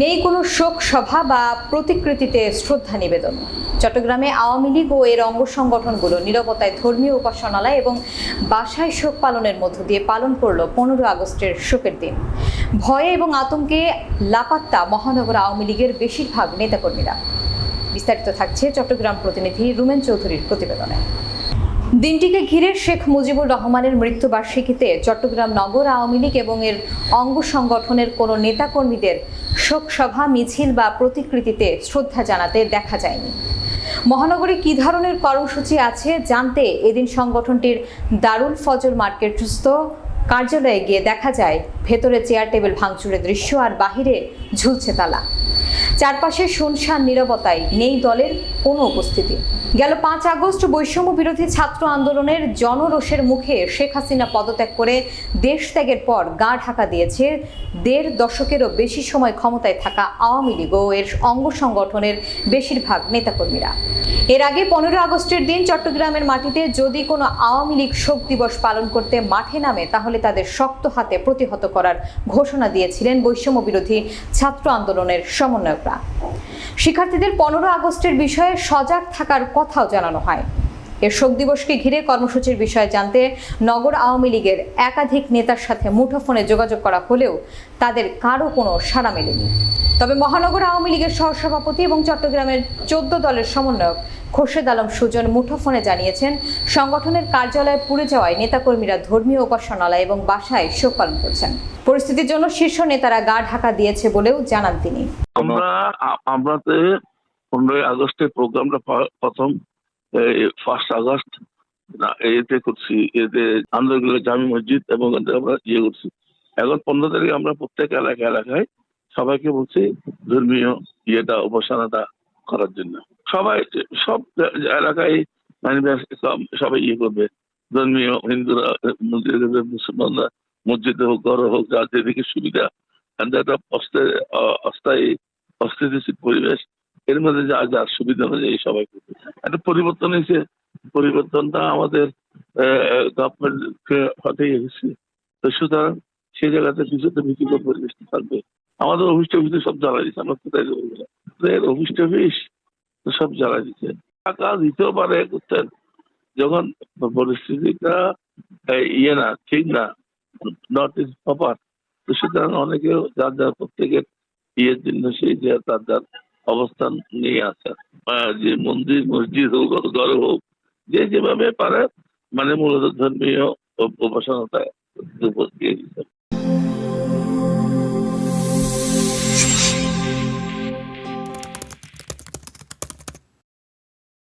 নেই কোনো শোক সভা বা প্রতিকৃতিতে শ্রদ্ধা নিবেদন। চট্টগ্রামে আওয়ামী লীগ ও এর অঙ্গ সংগঠনগুলো নিরবতায় ধর্মীয় উপাসনালয় এবং বাসায় শোক পালনের মধ্য দিয়ে পালন করল পনেরো আগস্টের শোকের দিন। ভয়ে এবং আতঙ্কে লাপাত্তা মহানগর আওয়ামী লীগের বেশিরভাগ নেতাকর্মীরা। বিস্তারিত থাকছে চট্টগ্রাম প্রতিনিধি রুমেন চৌধুরীর প্রতিবেদনে। দিনটিকে ঘিরে শেখ মুজিবুর রহমানের মৃত্যুবার্ষিকীতে চট্টগ্রাম নগর আওয়ামী লীগ এবং এর অঙ্গ সংগঠনের কোনো নেতাকর্মীদের শোকসভা মিছিল বা প্রতিকৃতিতে শ্রদ্ধা জানাতে দেখা যায়নি। মহানগরে কী ধরনের কর্মসূচি আছে জানতে এদিন সংগঠনটির দারুল ফজল মার্কেটস্থ কার্যালয়ে গিয়ে দেখা যায়, ভেতরে চেয়ার, টেবিল ভাঙচুরের দৃশ্য আর বাহিরে ঝুলছে তালা। চারপাশে শুনশান নীরবতায় নেই দলের কোনো উপস্থিতি। গেল পাঁচ আগস্ট বৈষম্য বিরোধী ছাত্র আন্দোলনের জনরোষের মুখে শেখ হাসিনা পদত্যাগ করে দেশ ত্যাগের পর গা ঢাকা দিয়েছে। দেড় দশকেরও বেশি সময় ক্ষমতায় থাকা আওয়ামী লীগ ও এর অঙ্গ সংগঠনের বেশিরভাগ নেতাকর্মীরা। এর আগে পনেরো আগস্টের দিন চট্টগ্রামের মাটিতে যদি কোনো আওয়ামী লীগ শোক দিবস পালন করতে মাঠে নামে, তাহলে তাদের শক্ত হাতে প্রতিহত করার ঘোষণা দিয়েছিলেন বৈষম্য বিরোধী ছাত্র আন্দোলনের সমন্বয়করা শিক্ষার্থীদের পনেরো আগস্টের বিষয়ে সজাগ থাকার কথাও জানানো হয়। এর শোক দিবসকে ঘিরে কর্মসূচির বিষয়ে জানতে নগর আওয়ামী লীগের একাধিক নেতার সাথে মুঠোফোনে যোগাযোগ করা হলেও তাদের কারও কোনো সাড়া মেলেনি। তবে মহানগর আওয়ামী লীগের সহসভাপতি এবং চট্টগ্রামের চোদ্দ দলের সমন্বয়ক খোরশেদ আলম সুজন মুঠোফোনে জানিয়েছেন, সংগঠনের কার্যালয়ে পুড়ে যাওয়ায় নেতাকর্মীরা ধর্মীয় উপাসনালয় এবং বাসায় শোক পালন করছেন। পরিস্থিতির জন্য শীর্ষ নেতারা গা ঢাকা দিয়েছে বলেও জানান তিনি। আমরা আ- আমরাতে পনেরোই আগস্টের প্রোগ্রামটা প্রথম ফার্স্ট আগস্ট এতে করছি, এতে আন্দোলন জামি মসজিদ এবং আমরা ইয়ে করছি। এখন পনেরো তারিখে আমরা প্রত্যেক এলাকা এলাকায় সবাইকে বলছি ধর্মীয় ইয়েটা, উপাসনাটা করার জন্য। সবাই সব এলাকায় সবাই ইয়ে করবে। ধর্মীয় হিন্দুরা মুসলমানরা, মসজিদে হোক, ঘরে হোক যার যেদিকে সুবিধা একটা অস্থায়ী অস্থিতিশীল পরিবেশ, এর মধ্যে যা যার সুবিধা অনুযায়ী সবাই একটা পরিবর্তন হয়েছে। পরিবর্তনটা আমাদের গভর্নমেন্টকে হাতে এসেছে। তো সুতরাং সেই জায়গাতে কিছুতে ভীতিকর পরিবেশটা থাকবে। আমাদের অফিস টফিসে সব জ্বালা দিচ্ছে, আমরা কোথায় যাব? ওদের অফিস টফিস সব জ্বালা দিচ্ছে। টাকা দিতেও পারে, করতেন। যখন পরিস্থিতিটা ইয়ে না, ঠিক না নট ইজ প্রপার তো সুতরাং অনেকেও যার যার প্রত্যেকের ইয়ের জন্য সেই যে তার যার অবস্থান নিয়ে আসে। যে মন্দির, মসজিদ হোক ঘর হোক, যে যেভাবে পারে মানে মূলত ধর্মীয় উপাসনাটা